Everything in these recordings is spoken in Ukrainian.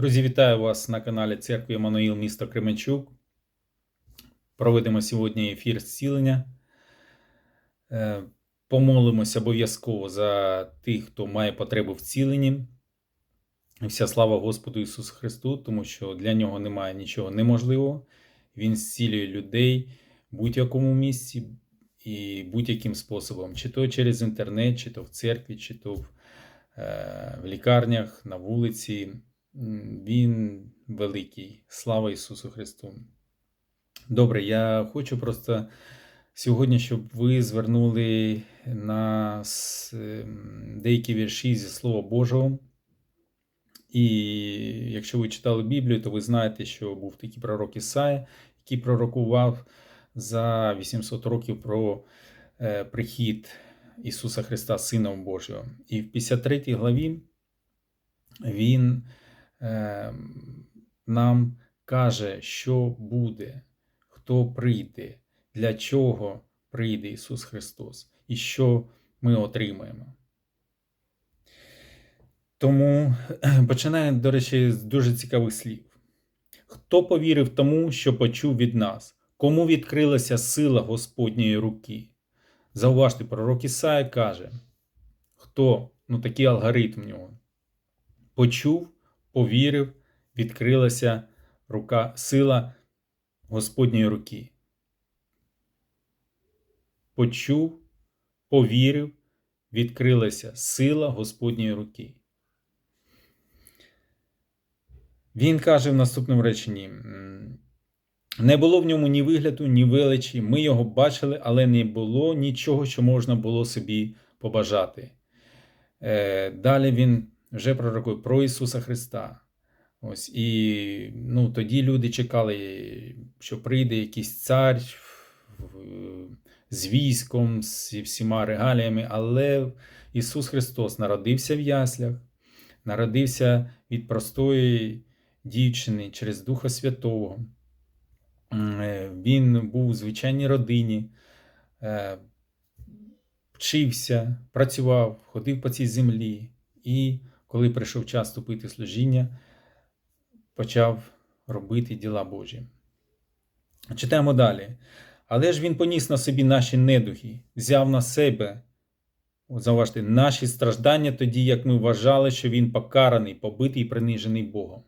Друзі, вітаю вас на каналі Церкви Еммануїл місто Кременчук. Проведемо сьогодні ефір зцілення. Е, Помолимося обов'язково за тих, хто має потребу в ціленні. Вся слава Господу Ісусу Христу, тому що для нього немає нічого неможливого. Він зцілює людей в будь-якому місці і будь-яким способом, чи то через інтернет, чи то в церкві, чи то в, е, в лікарнях, на вулиці. Він великий. Слава Ісусу Христу. Добре, я хочу просто сьогодні, щоб ви звернули на ем, деякі вірші зі Слова Божого. І якщо ви читали Біблію, то ви знаєте, що був такий пророк Ісая, який пророкував за 800 років про е, прихід Ісуса Христа, Сина Божого. І в 53 главі він нам каже, що буде, хто прийде, для чого прийде Ісус Христос і що ми отримаємо. Тому починає, до речі, з дуже цікавих слів. Хто повірив тому, що почув від нас? Кому відкрилася сила Господньої руки? Зауважте, пророк Ісая каже, хто, ну такий алгоритм в нього, почув, повірив, відкрилася рука, сила Господньої руки. Почув, повірив, відкрилася сила Господньої руки. Він каже в наступному реченні: не було в ньому ні вигляду, ні величі. Ми його бачили, але не було нічого, що можна було собі побажати. Е, Далі він вже пророкує про Ісуса Христа. Ось і ну, тоді люди чекали, що прийде якийсь цар з військом, з всіма регаліями, але Ісус Христос народився в яслях, народився від простої дівчини через Духа Святого. Е, Він був у звичайній родині, е, вчився, працював, ходив по цій землі. І коли прийшов час вступити в служіння, почав робити діла Божі. Читаємо далі. Але ж він поніс на собі наші недуги, взяв на себе, зауважте, наші страждання тоді, як ми вважали, що він покараний, побитий і принижений Богом.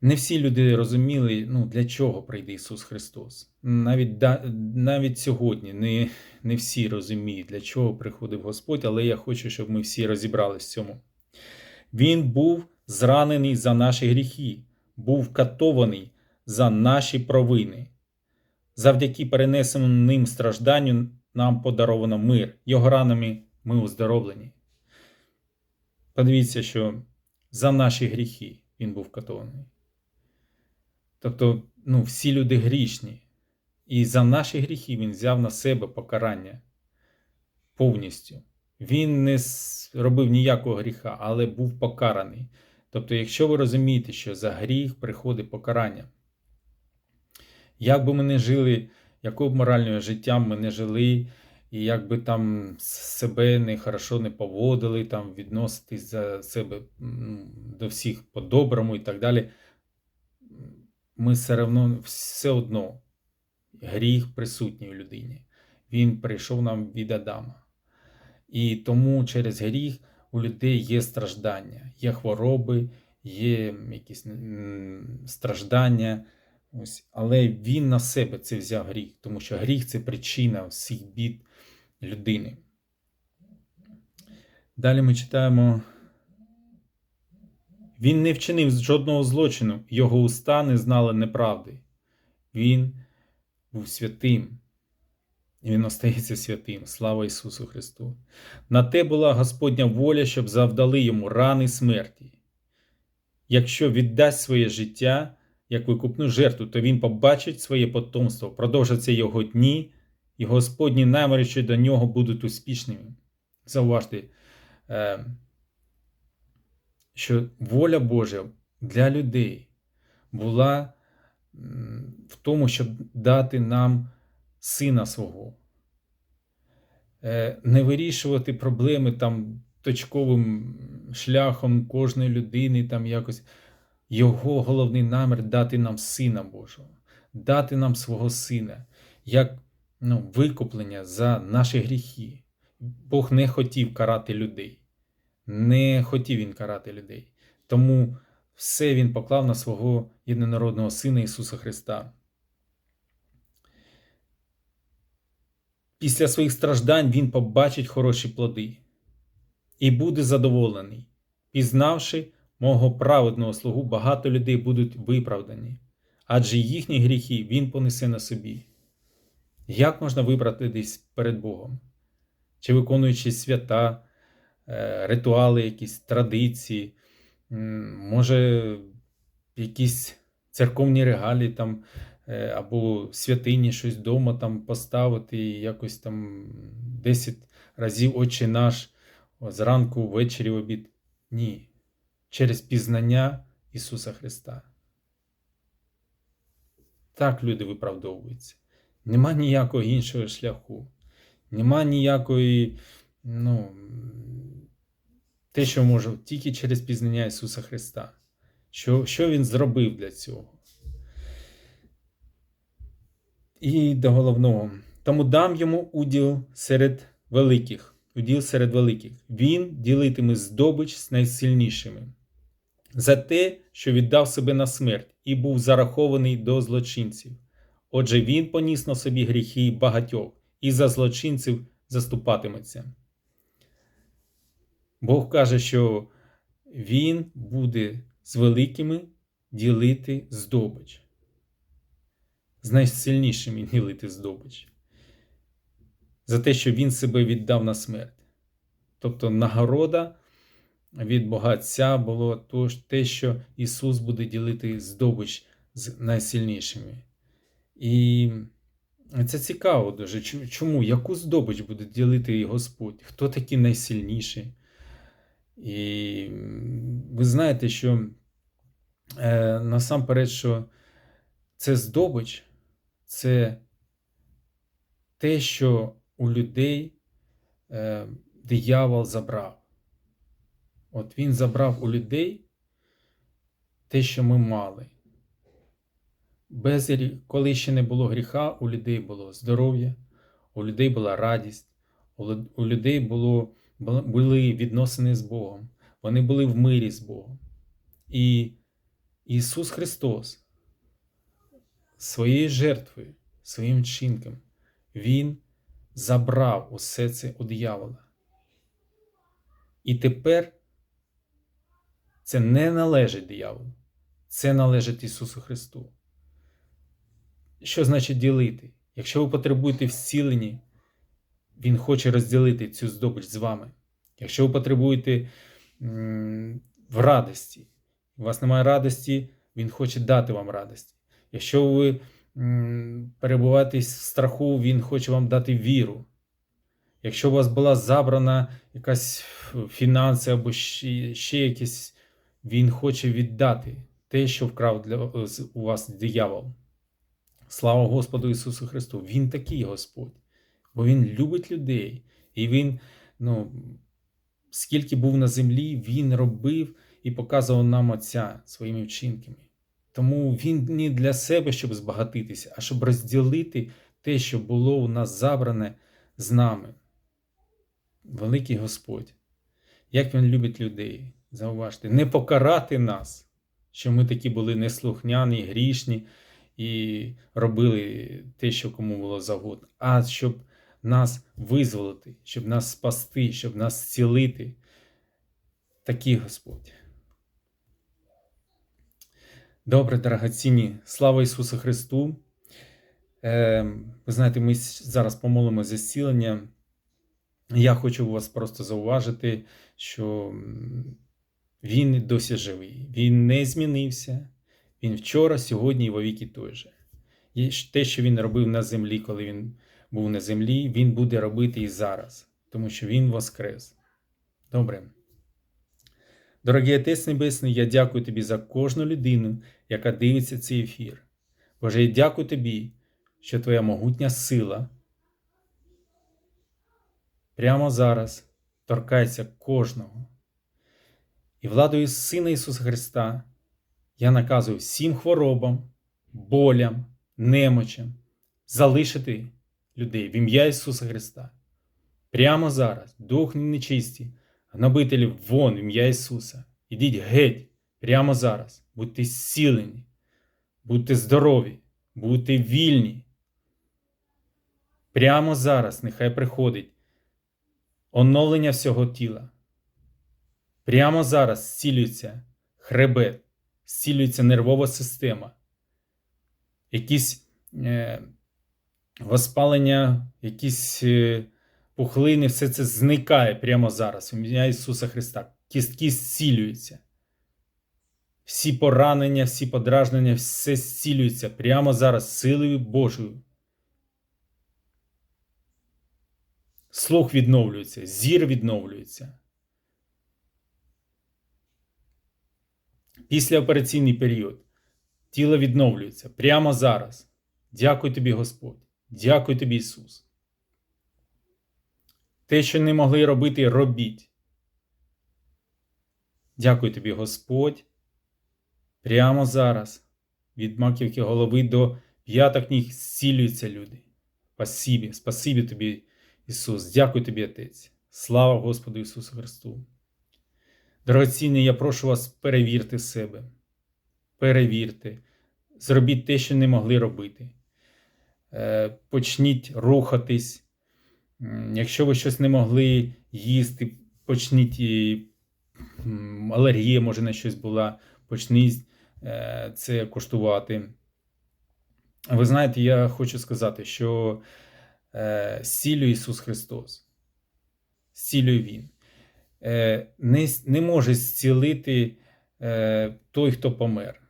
Не всі люди розуміли, ну, для чого прийде Ісус Христос. Навіть, да, навіть сьогодні не, не всі розуміють, для чого приходив Господь, але я хочу, щоб ми всі розібрались в цьому. Він був зранений за наші гріхи, був катований за наші провини. Завдяки перенесеним ним стражданню нам подаровано мир, його ранами ми оздоровлені. Подивіться, що за наші гріхи він був катований. Тобто, ну, всі люди грішні. І за наші гріхи він взяв на себе покарання повністю. Він не робив ніякого гріха, але був покараний. Тобто, якщо ви розумієте, що за гріх приходить покарання, як би ми не жили, якою б моральною життям ми не жили, і як би там себе не хорошо не поводили, там відноситись за себе до всіх по-доброму і так далі, ми все одно, все одно гріх присутній у людині. Він прийшов нам від Адама. І тому через гріх у людей є страждання, є хвороби, є якісь страждання. Ось. Але він на себе це взяв гріх, тому що гріх це причина всіх бід людини. Далі ми читаємо. Він не вчинив жодного злочину, його уста не знали неправди. Він був святим. І він остається святим. Слава Ісусу Христу. На те була Господня воля, щоб завдали йому рани смерті. Якщо віддасть своє життя як викупну жертву, то він побачить своє потомство, продовжаться його дні, і Господні намірі до нього будуть успішними. Зауважте, е, що воля Божа для людей була в тому, щоб дати нам сина свого. Е, Не вирішувати проблеми там точковим шляхом кожної людини, там якось його головний намір дати нам Сина Божого, дати нам свого Сина, як ну, викуплення за наші гріхи. Бог не хотів карати людей. Не хотів він карати людей. Тому все він поклав на свого єдинородного Сина Ісуса Христа. Після своїх страждань Він побачить хороші плоди і буде задоволений. Пізнавши мого праведного слугу, багато людей будуть виправдані, адже їхні гріхи Він понесе на собі. Як можна виправдатись перед Богом? Чи виконуючи свята, ритуали, якісь традиції, може, якісь церковні регалії там, е, або святині щось вдома там поставити і якось там 10 разів Отче наш зранку, ввечері, в обід. Ні. Через пізнання Ісуса Христа. Так люди виправдовуються. Нема ніякого іншого шляху. Нема ніякої, ну, те, що може тільки через пізнання Ісуса Христа. Що, Що Він зробив для цього? І до головного. Тому дам йому уділ серед великих. Уділ серед великих. Він ділитиме здобич з найсильнішими. За те, що віддав себе на смерть і був зарахований до злочинців. Отже, він поніс на собі гріхи багатьох і за злочинців заступатиметься. Бог каже, що Він буде з великими ділити здобич. З найсильнішими ділити здобич. За те, що Він себе віддав на смерть. Тобто нагорода від Богатця було те, що Ісус буде ділити здобич з найсильнішими. І це цікаво дуже. Чому? Яку здобич буде ділити Господь? Хто такі найсильніші? І ви знаєте, що е, насамперед, що це здобич, це те, що у людей е, диявол забрав. От він забрав у людей те, що ми мали. Без, Коли ще не було гріха, у людей було здоров'я, у людей була радість, у людей було, були відносини з Богом, вони були в мирі з Богом. І Ісус Христос своєю жертвою, своїм чинком, Він забрав усе це у диявола. І тепер це не належить дияволу, це належить Ісусу Христу. Що значить ділити? Якщо ви потребуєте зціленні, Він хоче розділити цю здобич з вами. Якщо ви потребуєте в радості, у вас немає радості, Він хоче дати вам радості. Якщо ви перебуваєте в страху, Він хоче вам дати віру. Якщо у вас була забрана якась фінанси або ще, ще якісь, Він хоче віддати те, що вкрав для, у вас диявол. Слава Господу Ісусу Христу! Він такий Господь, бо Він любить людей. І Він, ну, скільки був на землі, Він робив і показував нам Отця своїми вчинками. Тому Він не для себе, щоб збагатитися, а щоб розділити те, що було у нас забране з нами. Великий Господь, як Він любить людей, зауважте, не покарати нас, що ми такі були неслухняні, грішні і робили те, що кому було завгодно, а щоб нас визволити, щоб нас спасти, щоб нас зцілити. Такий Господь. Добре, дорогоцінні, слава Ісусу Христу. Е, ви знаєте, ми зараз помолимо за зцілення. Я хочу вас просто зауважити, що Він досі живий, Він не змінився. Він вчора, сьогодні і вовіки той же. І те, що він робив на землі, коли він був на землі, він буде робити і зараз, тому що Він воскрес. Добре. Дорогий Отець Небесний, я дякую тобі за кожну людину, яка дивиться цей ефір. Боже, я дякую тобі, що твоя могутня сила прямо зараз торкається кожного. І владою Сина Ісуса Христа я наказую всім хворобам, болям, немочам залишити людей в ім'я Ісуса Христа. Прямо зараз, дух нечисті, гнобителі вон в ім'я Ісуса. Ідіть геть, прямо зараз, будьте зцілені, будьте здорові, будьте вільні. Прямо зараз нехай приходить оновлення всього тіла. Прямо зараз зцілюється хребет, зцілюється нервова система, якісь е, воспалення, якісь е, пухлини, все це зникає прямо зараз. В ім'я Ісуса Христа. Кістки зцілюються. Всі поранення, всі подражнення, все зцілюється прямо зараз силою Божою. Слух відновлюється, зір відновлюється. Післяопераційний період тіло відновлюється прямо зараз. Дякую тобі, Господь. Дякую тобі, Ісус. Те, що не могли робити, робіть. Дякую тобі, Господь. Прямо зараз. Від маківки голови до п'яток ніг зцілюються люди. Спасибі, спасибі тобі, Ісус. Дякую тобі, Отець. Слава Господу Ісусу Христу. Дорогоцінні, я прошу вас перевірте себе. Перевірте. Зробіть те, що не могли робити. Е, Почніть рухатись. Якщо ви щось не могли їсти, почніть і алергія, може, на щось була, почніть е, це коштувати. Ви знаєте, я хочу сказати, що е, зцілює Ісус Христос. Зцілює Він. Не, не може зцілити той, хто помер.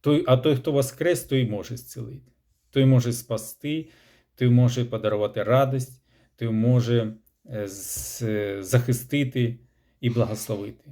Той, а той, хто воскрес, той може зцілити. Той може спасти, той може подарувати радість, той може е, захистити і благословити.